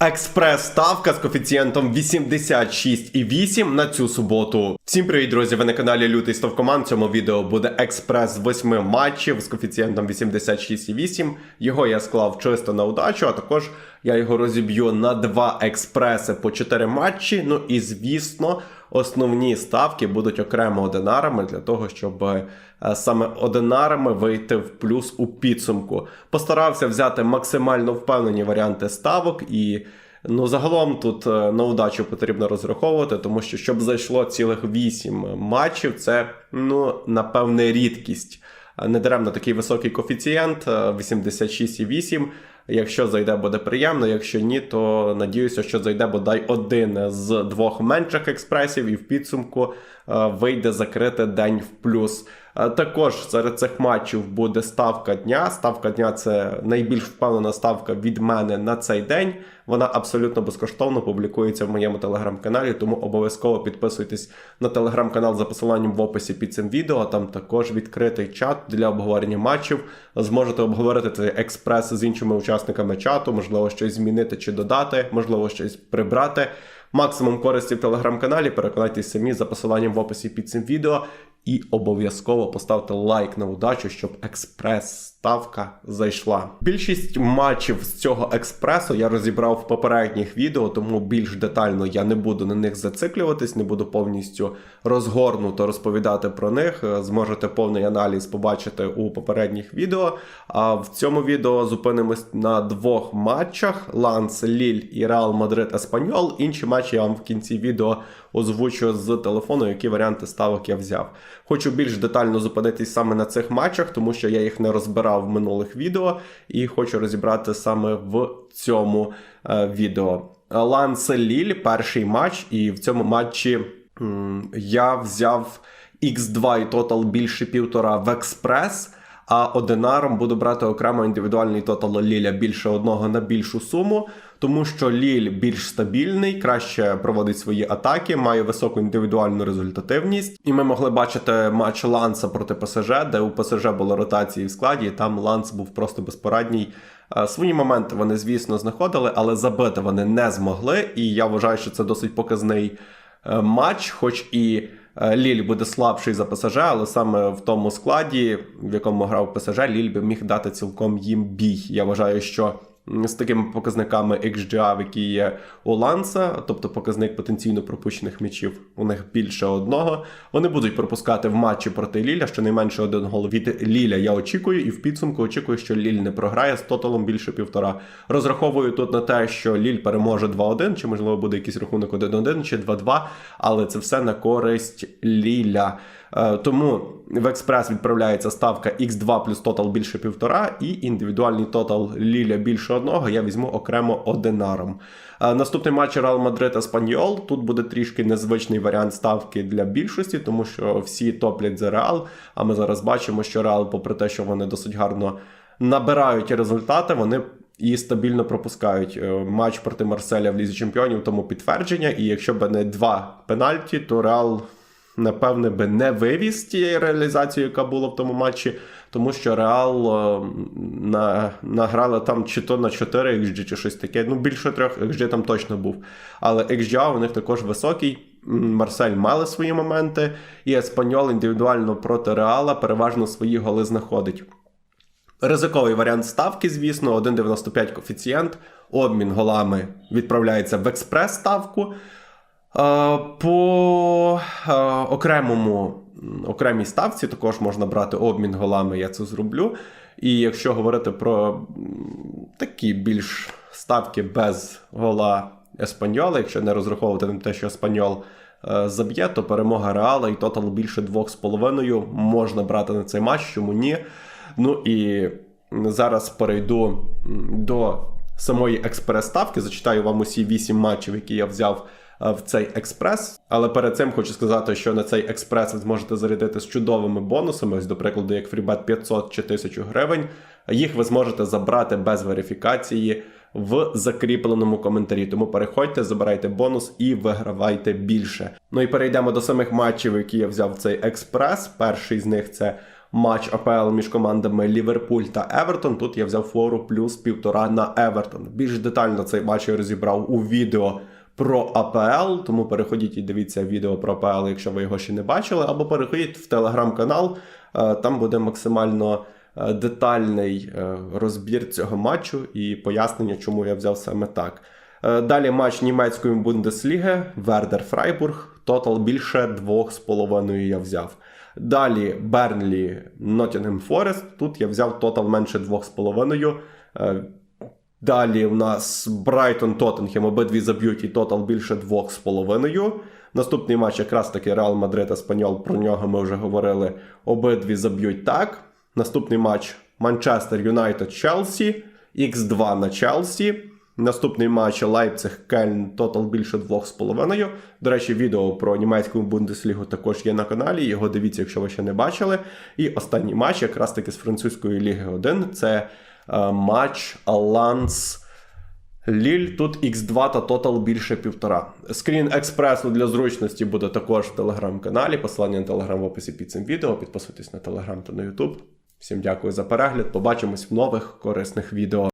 Експрес-ставка з коефіцієнтом 86,8 на цю суботу. Всім привіт, друзі! Ви на каналі Лютий Ставкоман. Цьому відео буде експрес з 8 матчів з коефіцієнтом 86,8. Його я склав чисто на удачу, а також я його розіб'ю на два експреси по 4 матчі. Ну і звісно, основні ставки будуть окремо одинарами для того, щоб е, саме одинарами вийти в плюс у підсумку. Постарався взяти максимально впевнені варіанти ставок і. Ну, загалом тут е, на удачу потрібно розраховувати, тому що щоб зайшло цілих 8 матчів, це ну напевне рідкість. Е, Недаремно такий високий коефіцієнт е, 86,8. Якщо зайде, буде приємно. Якщо ні, то надіюся, що зайде бодай один з двох менших експресів, і в підсумку е, вийде закрити день в плюс. Е, Також серед цих матчів буде ставка дня. Ставка дня це найбільш впевнена ставка від мене на цей день. Вона абсолютно безкоштовно публікується в моєму телеграм-каналі, тому обов'язково підписуйтесь на телеграм-канал за посиланням в описі під цим відео. Там також відкритий чат для обговорення матчів. Зможете обговорити цей експрес з іншими учасниками чату, можливо, щось змінити чи додати, можливо, щось прибрати. Максимум користі в телеграм-каналі. Переконайтесь самі за посиланням в описі під цим відео. І обов'язково поставте лайк на удачу, щоб експрес-ставка зайшла. Більшість матчів з цього експресу я розібрав в попередніх відео, тому більш детально я не буду на них зациклюватись, не буду повністю розгорнуто розповідати про них. Е, Зможете повний аналіз побачити у попередніх відео. А в цьому відео зупинимось на двох матчах: Ланс Ліль і Реал Мадрид Еспаньол. Інші матчі я вам в кінці відео озвучу з телефону, які варіанти ставок я взяв. Хочу більш детально зупинитись саме на цих матчах, тому що я їх не розбирав в минулих відео і хочу розібрати саме в цьому е, відео. Ланс Ліль, перший матч, і в цьому матчі м, я взяв X2 і тотал більше півтора в експрес. А одинаром буду брати окремо індивідуальний тотал Ліля більше одного на більшу суму, тому що Ліль більш стабільний, краще проводить свої атаки, має високу індивідуальну результативність. І ми могли бачити матч Ланса проти ПСЖ, де у ПСЖ були ротації в складі, і там Ланс був просто безпорадній. Е, Свої моменти вони, звісно, знаходили, але забити вони не змогли. І я вважаю, що це досить показний е, матч, хоч і. Е, Ліль буде слабший за ПСЖ, але саме в тому складі, в якому грав ПСЖ, Ліль би міг дати цілком їм бій. Я вважаю, що з такими показниками XGA, які є у Ланса, тобто показник потенційно пропущених м'ячів, у них більше одного. Вони будуть пропускати в матчі проти Ліля, щонайменше один гол від Ліля. Я очікую, і в підсумку очікую, що Ліль не програє з тоталом більше півтора. Розраховую тут на те, що Ліль переможе 2-1, чи можливо буде якийсь рахунок 1-1 чи 2-2, але це все на користь Ліля. Е, Тому в експрес відправляється ставка X2 плюс тотал більше півтора, і індивідуальний тотал Ліля більше одного я візьму окремо одинаром. Е, Наступний матч Реал Мадрид Еспаньол. Тут буде трішки незвичний варіант ставки для більшості, тому що всі топлять за Реал. А ми зараз бачимо, що Реал, попри те, що вони досить гарно набирають результати, вони. І стабільно пропускають Е, матч проти Марселя в Лізі Чемпіонів, тому підтвердження. І якщо б не два пенальті, то Реал напевне би не вивіз тієї реалізації, яка була в тому матчі, тому що Реал е, на, награли там чи то на 4 XG, чи щось таке. Ну, більше трьох XG там точно був. Але XG у них також високий. Марсель мали свої моменти, і Еспаньол індивідуально проти Реала переважно свої голи знаходить. Ризиковий варіант ставки, звісно, 1,95 коефіцієнт. Обмін голами відправляється в експрес-ставку. Е, По е, окремому окремій ставці також можна брати обмін голами, я це зроблю. І якщо говорити про такі більш ставки без гола Еспаньола, якщо не розраховувати на те, що Еспаньол е, заб'є, то перемога Реала і тотал більше 2,5 можна брати на цей матч, чому ні. Ну і зараз перейду до самої експрес-ставки. Зачитаю вам усі 8 матчів, які я взяв в цей експрес. Але перед цим хочу сказати, що на цей експрес ви зможете зарядити з чудовими бонусами. Ось, до прикладу, як фрібет 500 чи 1000 гривень. Їх ви зможете забрати без верифікації в закріпленому коментарі. Тому переходьте, забирайте бонус і вигравайте більше. Ну і перейдемо до самих матчів, які я взяв в цей експрес. Перший з них це матч АПЛ між командами Ліверпуль та Евертон. Тут я взяв фору плюс півтора на Евертон. Більш детально цей матч я розібрав у відео про АПЛ, тому переходіть і дивіться відео про АПЛ, якщо ви його ще не бачили, або переходіть в телеграм-канал, е, там буде максимально е, детальний е, розбір цього матчу і пояснення, чому я взяв саме так. Далі матч німецької Бундесліги, Вердер Фрайбург. Тотал більше 2,5 я взяв. Далі Бернлі Ноттінгем Форест. Тут я взяв тотал менше 2,5. Далі у нас Брайтон Тоттенхем, обидві заб'ють і тотал більше 2,5. Наступний матч якраз таки Реал Мадрид Еспаньол, про нього ми вже говорили. Обидві заб'ють так. Наступний матч Манчестер Юнайтед Челсі, Х2 на Челсі. Наступний матч Лейпциг Кельн, тотал більше 2,5. До речі, відео про німецьку Бундеслігу також є на каналі. Його дивіться, якщо ви ще не бачили. І останній матч, якраз таки з французької ліги 1, це матч Аланс. Ліль тут X2 та тотал більше півтора. Скрін експресу для зручності буде також в телеграм-каналі. Посилання на телеграм в описі під цим відео. Підписуйтесь на телеграм та на Ютуб. Всім дякую за перегляд. Побачимось в нових корисних відео.